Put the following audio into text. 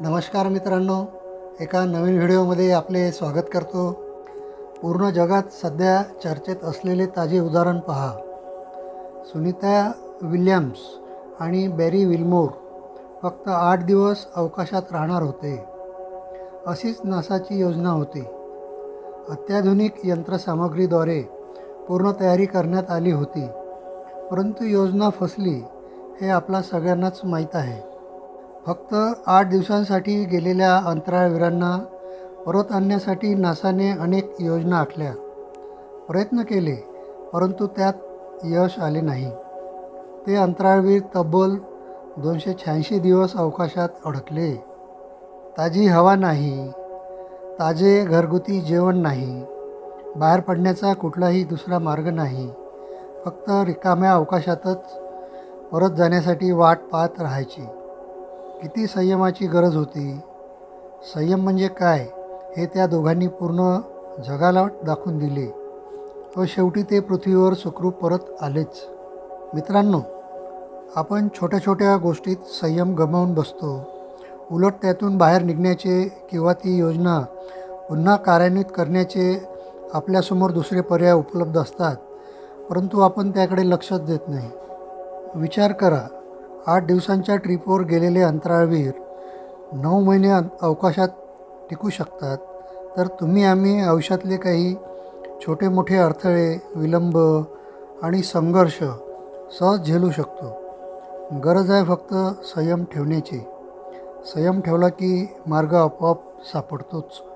नमस्कार मित्रांनो एका नवीन व्हिडिओमध्ये आपले स्वागत करतो. पूर्ण जगात सध्या चर्चेत असलेले ताजे उदाहरण पहा. सुनीता विल्यम्स आणि बॅरी विल्मोर फक्त आठ दिवस अवकाशात राहणार होते. अशीच नासाची योजना होती. अत्याधुनिक यंत्रसामग्रीद्वारे पूर्ण तयारी करण्यात आली होती. परंतु योजना फसली हे आपला सगळ्यांनाच माहीत आहे. फक्त आठ दिवसांसाठी गेलेल्या अंतराळवीरांना परत आणण्यासाठी नासाने अनेक योजना आखल्या. प्रयत्न केले परंतु त्यात यश आले नाही. ते अंतराळवीर तब्बल दोनशे शहाऐंशी दिवस अवकाशात अडकले. ताजी हवा नाही ताजे घरगुती जेवण नाही बाहेर पडण्याचा कुठलाही दुसरा मार्ग नाही फक्त रिकाम्या अवकाशातच परत जाण्यासाठी वाट पाहत राहायची. किती संयमाची गरज होती? संयम म्हणजे काय? हे त्या दोघांनी पूर्ण जगाला दाखवून दिले. व शेवटी ते पृथ्वीवर सुखरूप परत आलेच. मित्रांनो आपण छोट्या छोट्या गोष्टीत संयम गमावून बसतो. उलट त्यातून बाहेर निघण्याचे किंवा ती योजना पुन्हा कार्यान्वित करण्याचे आपल्यासमोर दुसरे पर्याय उपलब्ध असतात परंतु आपण त्याकडे लक्षच देत नाही. विचार करा आठ दिवसांच्या ट्रिपवर गेलेले अंतराळवीर नऊ महिने अवकाशात टिकू शकतात. तर तुम्ही आम्ही आयुष्यातले काही छोटे मोठे अडथळे विलंब आणि संघर्ष सहज झेलू शकतो. गरज आहे फक्त संयम ठेवण्याची. संयम ठेवला की मार्ग आपोआप सापडतोच.